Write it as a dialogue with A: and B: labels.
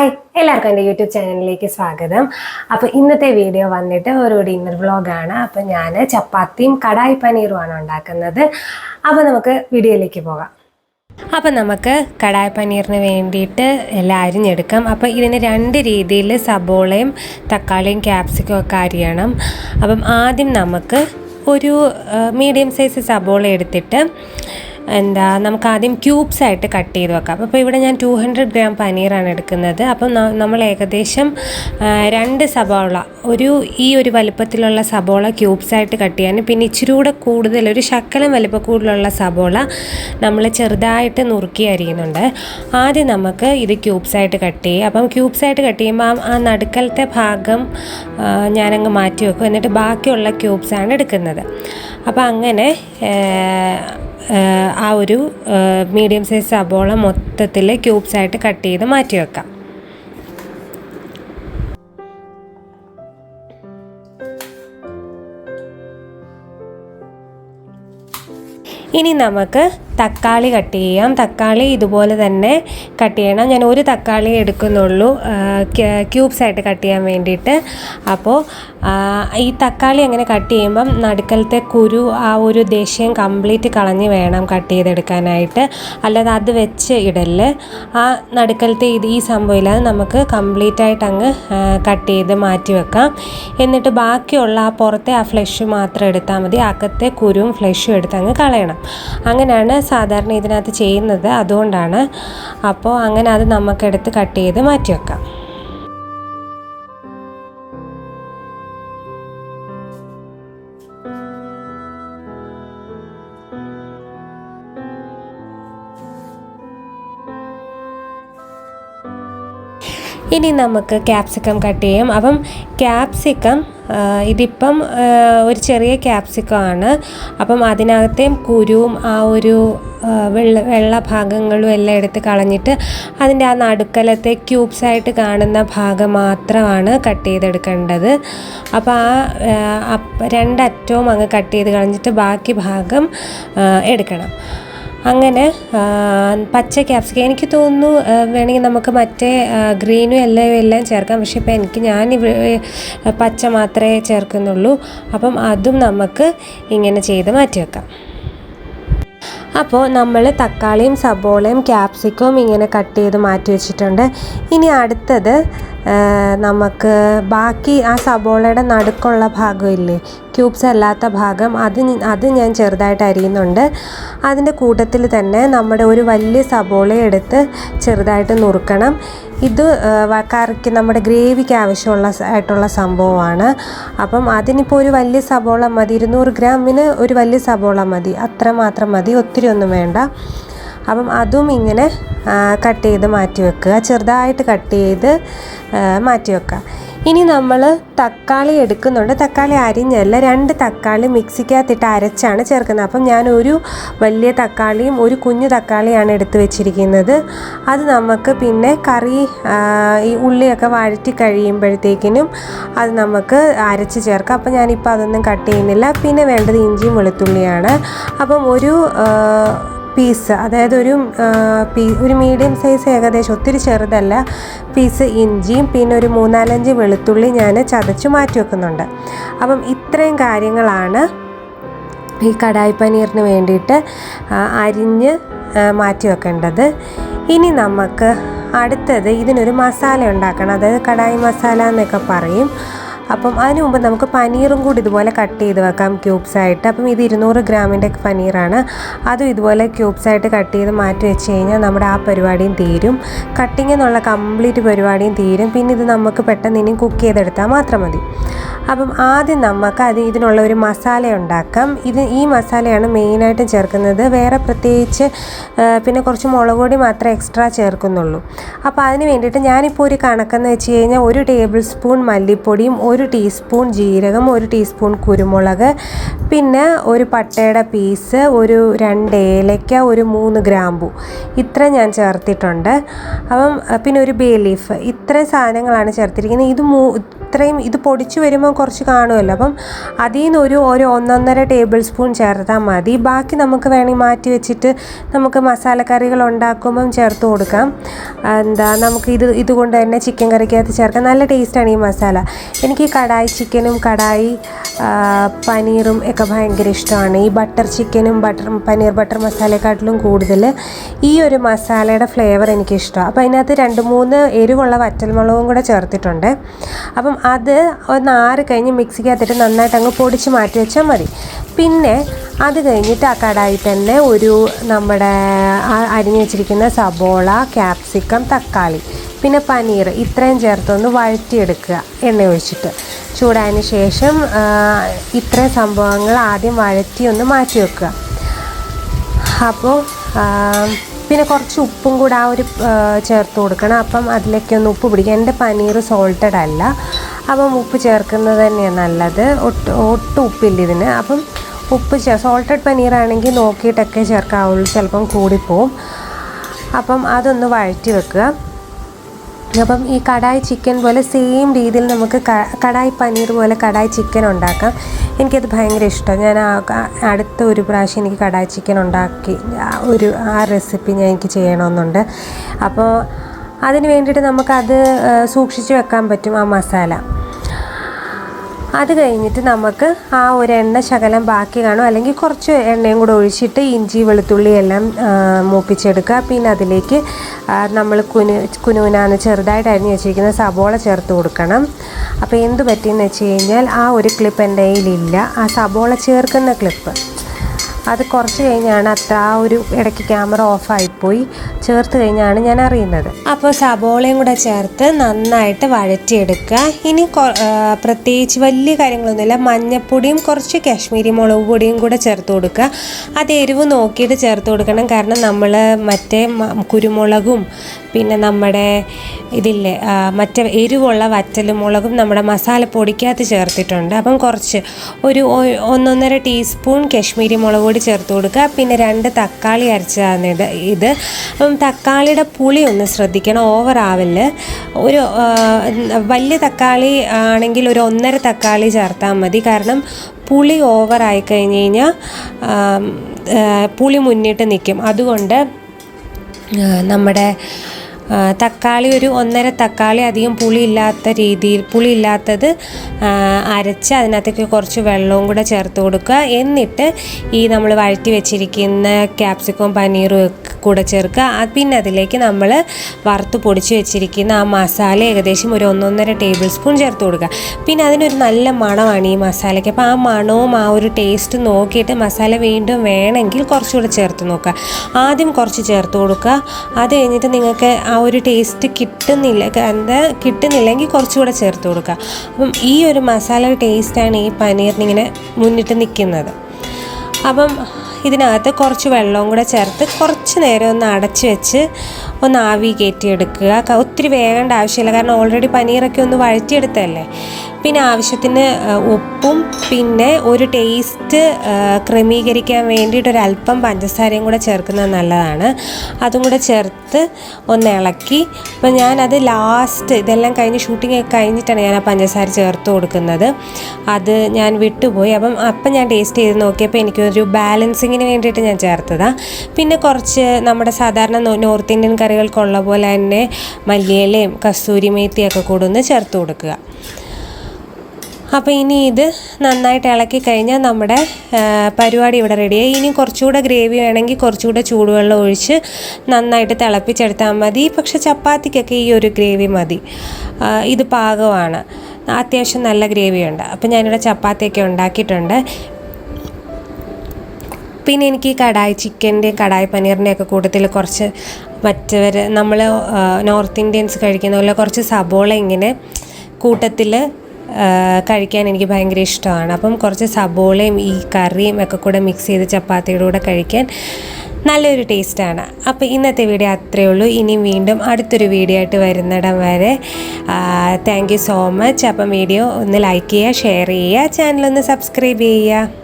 A: Hi എല്ലാവർക്കും എന്റെ YouTube ചാനലിലേക്ക് സ്വാഗതം. അപ്പോൾ ഇന്നത്തെ വീഡിയോ വന്നിട്ട് ഒരു ഡിന്നർ വ്ളോഗാണ്. അപ്പോൾ ഞാൻ ചപ്പാത്തിയും കടായി പനീറുമാണ് ഉണ്ടാക്കുന്നത്. അപ്പോൾ നമുക്ക് വീഡിയോയിലേക്ക് പോകാം. അപ്പം നമുക്ക് കടായി പനീറിന് വേണ്ടിയിട്ട് എല്ലാം അരിഞ്ഞെടുക്കാം. അപ്പോൾ ഇതിന് രണ്ട് രീതിയിൽ സബോളയും തക്കാളിയും ക്യാപ്സിക്കും ഒക്കെ അരിയണം. അപ്പം ആദ്യം നമുക്ക് ഒരു മീഡിയം സൈസ് സബോള എടുത്തിട്ട് എന്താ നമുക്ക് ആദ്യം ക്യൂബ്സ് ആയിട്ട് കട്ട് ചെയ്ത് വെക്കാം. അപ്പോൾ ഇവിടെ ഞാൻ ടു ഹൺഡ്രഡ് ഗ്രാം പനീറാണ് എടുക്കുന്നത്. അപ്പം നമ്മൾ ഏകദേശം രണ്ട് സബോള ഒരു ഈ ഒരു വലുപ്പത്തിലുള്ള സബോള ക്യൂബ്സ് ആയിട്ട് കട്ട് ചെയ്യാനും പിന്നെ ഇച്ചിരി കൂടെ കൂടുതൽ ഒരു ശക്കലം വലുപ്പ കൂടുതലുള്ള സബോള നമ്മൾ ചെറുതായിട്ട് നുറുക്കി അരിയുന്നുണ്ട്. ആദ്യം നമുക്ക് ഇത് ക്യൂബ്സ് ആയിട്ട് കട്ട് ചെയ്യും. അപ്പം ക്യൂബ്സ് ആയിട്ട് കട്ട് ചെയ്യുമ്പോൾ ആ- നടുക്കലത്തെ ഭാഗം ഞാനങ്ങ് മാറ്റി വെക്കും. എന്നിട്ട് ബാക്കിയുള്ള ക്യൂബ്സ് ആണ് എടുക്കുന്നത്. അപ്പോൾ അങ്ങനെ ആ, ഒരു മീഡിയം സൈസ് സബോള മൊത്തത്തിൽ ക്യൂബ്സ് ആയിട്ട് കട്ട് ചെയ്ത് മാറ്റി വെക്കാം. ഇനി നമുക്ക് തക്കാളി കട്ട് ചെയ്യാം. തക്കാളി ഇതുപോലെ തന്നെ കട്ട് ചെയ്യണം. ഞാൻ ഒരു തക്കാളി എടുക്കുന്നുള്ളൂ. ക്യൂബ്സ് ആയിട്ട് കട്ട് ചെയ്യാൻ വേണ്ടിയിട്ട്. അപ്പോൾ ഈ തക്കാളി അങ്ങനെ കട്ട് ചെയ്യുമ്പം നടുക്കലത്തെ കുരു ആ ഒരു ദേഷ്യം കംപ്ലീറ്റ് കളഞ്ഞ് വേണം കട്ട് ചെയ്തെടുക്കാനായിട്ട്. അല്ലാതെ അത് വെച്ച് ഇടൽ. ആ നടുക്കലത്തെ ഇത് ഈ സംഭവം ഇല്ലാതെ നമുക്ക് കംപ്ലീറ്റ് ആയിട്ട് അങ്ങ് കട്ട് ചെയ്ത് മാറ്റി വെക്കാം. എന്നിട്ട് ബാക്കിയുള്ള ആ പുറത്തെ ആ ഫ്ലഷ് മാത്രം എടുത്താൽ മതി. അകത്തെ കുരുവും ഫ്ലഷും എടുത്ത് അങ്ങ് കളയണം. അങ്ങനെയാണ് സാധാരണ ഇതിനകത്ത് ചെയ്യുന്നത് അതുകൊണ്ടാണ്. അപ്പോൾ അങ്ങനെ അത് നമുക്കെടുത്ത് കട്ട് ചെയ്ത് മാറ്റി വെക്കാം ഇനി നമുക്ക് ക്യാപ്സിക്കം കട്ട് ചെയ്യാം. അപ്പം ക്യാപ്സിക്കം ഇതിപ്പം ഒരു ചെറിയ ക്യാപ്സിക്കം ആണ്. അപ്പം അതിനകത്തെയും കുരുവും ആ ഒരു വെള്ള വെള്ള ഭാഗങ്ങളും എല്ലാം എടുത്ത് കളഞ്ഞിട്ട് അതിന്റെ ആ നടുക്കലത്തെ ക്യൂബ്സ് ആയിട്ട് കാണുന്ന ഭാഗം മാത്രമാണ് കട്ട് ചെയ്തെടുക്കേണ്ടത്. അപ്പോൾ ആ, രണ്ടറ്റവും അങ്ങ് കട്ട് ചെയ്ത് കളഞ്ഞിട്ട് ബാക്കി ഭാഗം എടുക്കണം. അങ്ങനെ പച്ച ക്യാപ്സിക്കം എനിക്ക് തോന്നുന്നു വേണമെങ്കിൽ നമുക്ക് മറ്റേ ഗ്രീനും എല്ലാം എല്ലാം ചേർക്കാം. പക്ഷേ ഇപ്പോൾ എനിക്ക് ഞാൻ പച്ച മാത്രമേ ചേർക്കുന്നുള്ളൂ. അപ്പം അതും നമുക്ക് ഇങ്ങനെ ചെയ്ത് മാറ്റി വെക്കാം അപ്പോൾ നമ്മൾ തക്കാളിയും സബോളയും ക്യാപ്സിക്കവും ഇങ്ങനെ കട്ട് ചെയ്ത് മാറ്റി വെച്ചിട്ടുണ്ട്. ഇനി അടുത്തത് നമുക്ക് ബാക്കി ആ സബോളയുടെ നടുക്കുള്ള ഭാഗമില്ലേ ക്യൂബ്സ് അല്ലാത്ത ഭാഗം അത് അത് ഞാൻ ചെറുതായിട്ട് അരിയുന്നുണ്ട്. അതിന്റെ കൂട്ടത്തിൽ തന്നെ നമ്മുടെ ഒരു വലിയ സബോള എടുത്ത് ചെറുതായിട്ട് നുറുക്കണം. ഇത് കറിക്ക് നമ്മുടെ ഗ്രേവിക്ക് ആവശ്യമുള്ള ആയിട്ടുള്ള സംഭവമാണ്. അപ്പം അതിനിപ്പോൾ ഒരു വലിയ സബോള മതി. ഇരുന്നൂറ് ഗ്രാമിന് ഒരു വലിയ സബോള മതി. അത്ര മാത്രം മതി. ഒത്തിരി ഒന്നും വേണ്ട. അപ്പം അതും ഇങ്ങനെ കട്ട് ചെയ്ത് മാറ്റി വെക്കുക. ചെറുതായിട്ട് കട്ട് ചെയ്ത് മാറ്റി വെക്കുക. ഇനി നമ്മൾ തക്കാളി എടുക്കുന്നുണ്ട്. തക്കാളി അരിഞ്ഞല്ല രണ്ട് തക്കാളി മിക്സിക്കകത്തിട്ട് അരച്ചാണ് ചേർക്കുന്നത്. അപ്പം ഞാൻ ഒരു വലിയ തക്കാളിയും ഒരു കുഞ്ഞു തക്കാളിയാണ് എടുത്ത് വെച്ചിരിക്കുന്നത്. അത് നമുക്ക് പിന്നെ കറി ഈ ഉള്ളിയൊക്കെ വഴറ്റി കഴിയുമ്പോഴത്തേക്കിനും അത് നമുക്ക് അരച്ച് ചേർക്കാം. അപ്പം ഞാനിപ്പോൾ അതൊന്നും കട്ട് ചെയ്യുന്നില്ല. പിന്നെ വേണ്ടത് ഇഞ്ചിയും വെളുത്തുള്ളിയാണ്. അപ്പം ഒരു പീസ് അതായത് ഒരു പീ ഒരു മീഡിയം സൈസ് ഏകദേശം ഒത്തിരി ചെറുതല്ല പീസ് ഇഞ്ചിയും പിന്നെ ഒരു മൂന്നാലഞ്ച് വെളുത്തുള്ളി ഞാൻ ചതച്ച് മാറ്റി വെക്കുന്നുണ്ട്. അപ്പം ഇത്രയും കാര്യങ്ങളാണ് ഈ കടായി പനീറിന് വേണ്ടിയിട്ട് അരിഞ്ഞ് മാറ്റി വെക്കേണ്ടത്. ഇനി നമുക്ക് അടുത്തത് ഇതിനൊരു മസാല ഉണ്ടാക്കണം. അതായത് കടായി മസാല എന്നൊക്കെ പറയും. അപ്പം അതിന് മുമ്പ് നമുക്ക് പനീറും കൂടി ഇതുപോലെ കട്ട് ചെയ്ത് വെക്കാം ക്യൂബ്സ് ആയിട്ട്. അപ്പം ഇത് ഇരുന്നൂറ് ഗ്രാമിന്റെ പനീറാണ്. അതും ഇതുപോലെ ക്യൂബ്സ് ആയിട്ട് കട്ട് ചെയ്ത് മാറ്റി വെച്ച് കഴിഞ്ഞാൽ നമ്മുടെ ആ പരിപാടിയും തീരും. കട്ടിങ് എന്നുള്ള കംപ്ലീറ്റ് പരിപാടിയും തീരും. പിന്നെ ഇത് നമുക്ക് പെട്ടെന്ന് ഇനി കുക്ക് ചെയ്തെടുത്താൽ മാത്രം മതി. അപ്പം ആദ്യം നമുക്ക് അത് ഇതിനുള്ള ഒരു മസാല ഉണ്ടാക്കാം. ഇത് ഈ മസാലയാണ് മെയിനായിട്ട് ചേർക്കുന്നത്. വേറെ പ്രത്യേകിച്ച് പിന്നെ കുറച്ച് മുളക് പൊടി മാത്രമേ എക്സ്ട്രാ ചേർക്കുന്നുള്ളൂ. അപ്പോൾ അതിന് വേണ്ടിയിട്ട് ഞാനിപ്പോൾ ഒരു കണക്കെന്ന് വെച്ച് കഴിഞ്ഞാൽ ഒരു ടേബിൾ സ്പൂൺ മല്ലിപ്പൊടിയും ഒരു ടീസ്പൂൺ ജീരകം ഒരു ടീസ്പൂൺ കുരുമുളക് പിന്നെ ഒരു പട്ടയുടെ പീസ് ഒരു രണ്ട് ഏലയ്ക്ക ഒരു മൂന്ന് ഗ്രാമ്പു. ഇത്ര ഞാൻ ചേർത്തിട്ടുണ്ട്. അപ്പം പിന്നെ ഒരു ബേ ലീഫ് ഇത്രയും സാധനങ്ങളാണ് ചേർത്തിരിക്കുന്നത്. ഇത് മൂ ഇത്രയും ഇത് പൊടിച്ച് വരുമ്പോൾ കുറച്ച് കാണുമല്ലോ. അപ്പം അതിൽ നിന്ന് ഒരു ഒരു ഒന്നൊന്നര ടേബിൾ സ്പൂൺ ചേർത്താൽ മതി. ബാക്കി നമുക്ക് വേണമെങ്കിൽ മാറ്റി വെച്ചിട്ട് നമുക്ക് മസാലക്കറികൾ ഉണ്ടാക്കുമ്പം ചേർത്ത് കൊടുക്കാം. എന്താ നമുക്ക് ഇത് ഇതുകൊണ്ട് തന്നെ ചിക്കൻ കറിക്കകത്ത് ചേർക്കാം. നല്ല ടേസ്റ്റാണ് ഈ മസാല. എനിക്ക് കടായി ചിക്കനും കടായി പനീറും ഒക്കെ ഭയങ്കര ഇഷ്ടമാണ്. ഈ ബട്ടർ ചിക്കനും ബട്ടർ പനീർ ബട്ടർ മസാലയെക്കാട്ടിലും കൂടുതൽ ഈ ഒരു മസാലയുടെ ഫ്ലേവർ എനിക്കിഷ്ടമാണ്. അപ്പോൾ അതിനകത്ത് രണ്ട് മൂന്ന് എരിവുള്ള വറ്റൽമുളകും കൂടെ ചേർത്തിട്ടുണ്ട്. അപ്പം അത് ഒന്ന് ആറ് കഴിഞ്ഞ് മിക്സിക്കകത്തിട്ട് നന്നായിട്ട് അങ്ങ് പൊടിച്ച് മാറ്റി വെച്ചാൽ മതി. പിന്നെ അത് കഴിഞ്ഞിട്ട് ആ കടായി തന്നെ ഒരു നമ്മുടെ അരിഞ്ഞു വെച്ചിരിക്കുന്ന സബോള ക്യാപ്സിക്കം തക്കാളി പിന്നെ പനീർ ഇത്രയും ചേർത്തൊന്ന് വഴറ്റിയെടുക്കുക എണ്ണ ഒഴിച്ചിട്ട്. ചൂടായതിന് ശേഷം ഇത്രയും സംഭവങ്ങൾ ആദ്യം വഴറ്റി ഒന്ന് മാറ്റി വെക്കുക. അപ്പോൾ പിന്നെ കുറച്ച് ഉപ്പും കൂടെ ആ ഒരു ചേർത്ത് കൊടുക്കണം. അപ്പം അതിലേക്ക് ഒന്ന് ഉപ്പ് പിടിക്കുക. എന്റെ പനീർ സോൾട്ടഡ് അല്ല. അപ്പം ഉപ്പ് ചേർക്കുന്നത് തന്നെയാണ് നല്ലത്. ഒട്ട് ഒട്ടും ഉപ്പില്ല ഇതിന്. അപ്പം ഉപ്പ് ചേ സോൾട്ടഡ് പനീറാണെങ്കിൽ നോക്കിയിട്ടൊക്കെ ചേർക്കാവുള്ളൂ. ചിലപ്പം കൂടിപ്പോവും. അപ്പം അതൊന്ന് വഴറ്റി വെക്കുക. അപ്പം ഈ കടായി ചിക്കൻ പോലെ സെയിം രീതിയിൽ നമുക്ക് കടായി പനീർ പോലെ കടായി ചിക്കൻ ഉണ്ടാക്കാം. എനിക്കത് ഭയങ്കര ഇഷ്ടമാണ് ഞാൻ അടുത്ത ഒരു പ്രാവശ്യം എനിക്ക് കടായി ചിക്കൻ ഉണ്ടാക്കി ഒരു ആ റെസിപ്പി ഞാൻ എനിക്ക് ചെയ്യണമെന്നുണ്ട്. അപ്പോൾ അതിന് വേണ്ടിയിട്ട് നമുക്കത് സൂക്ഷിച്ച് വെക്കാൻ പറ്റും ആ മസാല. അത് കഴിഞ്ഞിട്ട് നമുക്ക് ആ ഒരു എണ്ണ ശകലം ബാക്കി കാണും. അല്ലെങ്കിൽ കുറച്ച് എണ്ണയും കൂടെ ഒഴിച്ചിട്ട് ഇഞ്ചി വെളുത്തുള്ളി എല്ലാം മൂപ്പിച്ചെടുക്കുക. പിന്നെ അതിലേക്ക് നമ്മൾ കുനു കുനുവിനാന്ന് ചെറുതായിട്ട് അരിഞ്ഞ് വെച്ചിരിക്കുന്ന സബോള ചേർത്ത് കൊടുക്കണം. അപ്പോൾ എന്ത് പറ്റിയെന്ന് വെച്ച് കഴിഞ്ഞാൽ ആ ഒരു ക്ലിപ്പ് എന്റെ കയ്യിലില്ല. ആ സബോള ചേർക്കുന്ന ക്ലിപ്പ് അത് കുറച്ച് കഴിഞ്ഞാണ് അത്ര ആ ഒരു ഇടയ്ക്ക് ക്യാമറ ഓഫായിപ്പോയി ചേർത്ത് കഴിഞ്ഞാണ് ഞാൻ അറിയുന്നത്. അപ്പോൾ സബോളയും കൂടെ ചേർത്ത് നന്നായിട്ട് വഴറ്റിയെടുക്കുക. ഇനി പ്രത്യേകിച്ച് വലിയ കാര്യങ്ങളൊന്നുമില്ല. മഞ്ഞപ്പൊടിയും കുറച്ച് കാശ്മീരി മുളക് പൊടിയും കൂടെ ചേർത്ത് കൊടുക്കുക. അത് എരിവ് നോക്കിയിട്ട് ചേർത്ത് കൊടുക്കണം. കാരണം നമ്മൾ മറ്റേ കുരുമുളകും പിന്നെ നമ്മുടെ ഇതില്ലേ മറ്റേ എരിവുള്ള വറ്റലുമുളകും നമ്മുടെ മസാലപ്പൊടിക്കകത്ത് ചേർത്തിട്ടുണ്ട്. അപ്പം കുറച്ച് ഒരു ഒന്നൊന്നര ടീസ്പൂൺ കശ്മീരി മുളക് പൊടി ചേർത്ത് കൊടുക്കുക. പിന്നെ രണ്ട് തക്കാളി അരച്ചതാണ് ഇത് ഇത്. അപ്പം തക്കാളിയുടെ പുളി ഒന്ന് ശ്രദ്ധിക്കണം ഓവർ ആവൽ. ഒരു വലിയ തക്കാളി ആണെങ്കിൽ ഒരു ഒന്നര തക്കാളി ചേർത്താൽ മതി. കാരണം പുളി ഓവർ ആയി കഴിഞ്ഞ് കഴിഞ്ഞാൽ പുളി മുന്നിട്ട് നിൽക്കും. അതുകൊണ്ട് നമ്മുടെ തക്കാളി ഒരു ഒന്നര തക്കാളി അധികം പുളി ഇല്ലാത്ത രീതിയിൽ പുളി ഇല്ലാത്തത് ആ, അരച്ച് അതിനകത്തേക്ക് കുറച്ച് വെള്ളവും കൂടെ ചേർത്ത് കൊടുക്കുക. എന്നിട്ട് ഈ നമ്മൾ വഴറ്റി വെച്ചിരിക്കുന്ന ക്യാപ്സിക്കവും പനീറും കൂടെ ചേർക്കുക. പിന്നെ അതിലേക്ക് നമ്മൾ വറുത്ത് പൊടിച്ച് വെച്ചിരിക്കുന്ന ആ മസാല ഏകദേശം ഒരു ഒന്നൊന്നര ടേബിൾ സ്പൂൺ ചേർത്ത് കൊടുക്കുക. പിന്നെ അതിനൊരു നല്ല മണമാണ് ഈ മസാലയ്ക്ക്. അപ്പോൾ ആ മണവും ആ ഒരു ടേസ്റ്റ് നോക്കിയിട്ട് മസാല വീണ്ടും വേണമെങ്കിൽ കുറച്ചുകൂടെ ചേർത്ത് നോക്കുക. ആദ്യം കുറച്ച് ചേർത്ത് കൊടുക്കുക. അത് കഴിഞ്ഞിട്ട് നിങ്ങൾക്ക് ആ ഒരു ടേസ്റ്റ് കിട്ടുന്നില്ല എന്താ കിട്ടുന്നില്ലെങ്കിൽ കുറച്ചുകൂടെ ചേർത്ത് കൊടുക്കുക. അപ്പം ഈ ഒരു മസാല ടേസ്റ്റാണ് ഈ പനീറിനിങ്ങനെ മുന്നിട്ട് നിൽക്കുന്നത്. അപ്പം ഇതിനകത്ത് കുറച്ച് വെള്ളവും കൂടെ ചേർത്ത് കുറച്ച് നേരം ഒന്ന് അടച്ച് വെച്ച് ഒന്ന് ആവി കയറ്റിയെടുക്കുക. ഒത്തിരി വേകേണ്ട ആവശ്യമില്ല. കാരണം ഓൾറെഡി പനീറൊക്കെ ഒന്ന് വഴറ്റിയെടുത്തല്ലേ പിന്നെ ആവശ്യത്തിന് ഉപ്പും പിന്നെ ഒരു ടേസ്റ്റ് ക്രമീകരിക്കാൻ വേണ്ടിയിട്ട് ഒരു അല്പം പഞ്ചസാരയും കൂടെ ചേർക്കുന്നത് നല്ലതാണ്. അതും കൂടെ ചേർത്ത് ഒന്ന് ഇളക്കി. അപ്പം ഞാനത് ലാസ്റ്റ് ഇതെല്ലാം കഴിഞ്ഞ് ഷൂട്ടിംഗ് ഒക്കെ കഴിഞ്ഞിട്ടാണ് ഞാൻ ആ പഞ്ചസാര ചേർത്ത് കൊടുക്കുന്നത്. അത് ഞാൻ വിട്ടുപോയി. അപ്പം അപ്പം ഞാൻ ടേസ്റ്റ് ചെയ്ത് നോക്കിയപ്പോൾ എനിക്കൊരു ബാലൻസിങ്ങിന് വേണ്ടിയിട്ട് ഞാൻ ചേർത്തതാണ് പിന്നെ കുറച്ച് നമ്മുടെ സാധാരണ നോർത്ത് ഇന്ത്യൻ കറികൾക്കുള്ള പോലെ തന്നെ മല്ലിയിലയും കസ്തൂരി മേത്തിയൊക്കെ കൂടെ ഒന്ന് ചേർത്ത് കൊടുക്കുക. അപ്പോൾ ഇനി ഇത് നന്നായിട്ട് ഇളക്കി കഴിഞ്ഞാൽ നമ്മുടെ പരിപാടി ഇവിടെ റെഡിയായി ഇനി കുറച്ചുകൂടെ ഗ്രേവി വേണമെങ്കിൽ കുറച്ചുകൂടെ ചൂടുവെള്ളം ഒഴിച്ച് നന്നായിട്ട് തിളപ്പിച്ചെടുത്താൽ മതി. പക്ഷെ ചപ്പാത്തിക്കൊക്കെ ഈ ഒരു ഗ്രേവി മതി. ഇത് പാകമാണ്. അത്യാവശ്യം നല്ല ഗ്രേവിയുണ്ട് അപ്പോൾ ഞാനിവിടെ ചപ്പാത്തിയൊക്കെ ഉണ്ടാക്കിയിട്ടുണ്ട്. പിന്നെ എനിക്ക് കടായി ചിക്കന്റെയും കടായി പനീറിന്റെയും ഒക്കെ കൂട്ടത്തിൽ കുറച്ച് മറ്റവർ നമ്മൾ നോർത്ത് ഇന്ത്യൻസ് കഴിക്കുന്ന പോലെ കുറച്ച് സബോള ഇങ്ങനെ കൂട്ടത്തിൽ കഴിക്കാൻ എനിക്ക് ഭയങ്കര ഇഷ്ടമാണ്. അപ്പം കുറച്ച് സബോളയും ഈ കറിയും ഒക്കെ കൂടെ മിക്സ് ചെയ്ത് ചപ്പാത്തിയുടെ കൂടെ കഴിക്കാൻ നല്ലൊരു ടേസ്റ്റാണ് അപ്പോൾ ഇന്നത്തെ വീഡിയോ അത്രയേ ഉള്ളൂ. ഇനിയും വീണ്ടും അടുത്തൊരു വീഡിയോ ആയിട്ട് വരുന്നിടം വരെ താങ്ക് യു സോ മച്ച് അപ്പം വീഡിയോ ഒന്ന് ലൈക്ക് ചെയ്യുക ഷെയർ ചെയ്യുക ചാനലൊന്ന് സബ്സ്ക്രൈബ് ചെയ്യുക.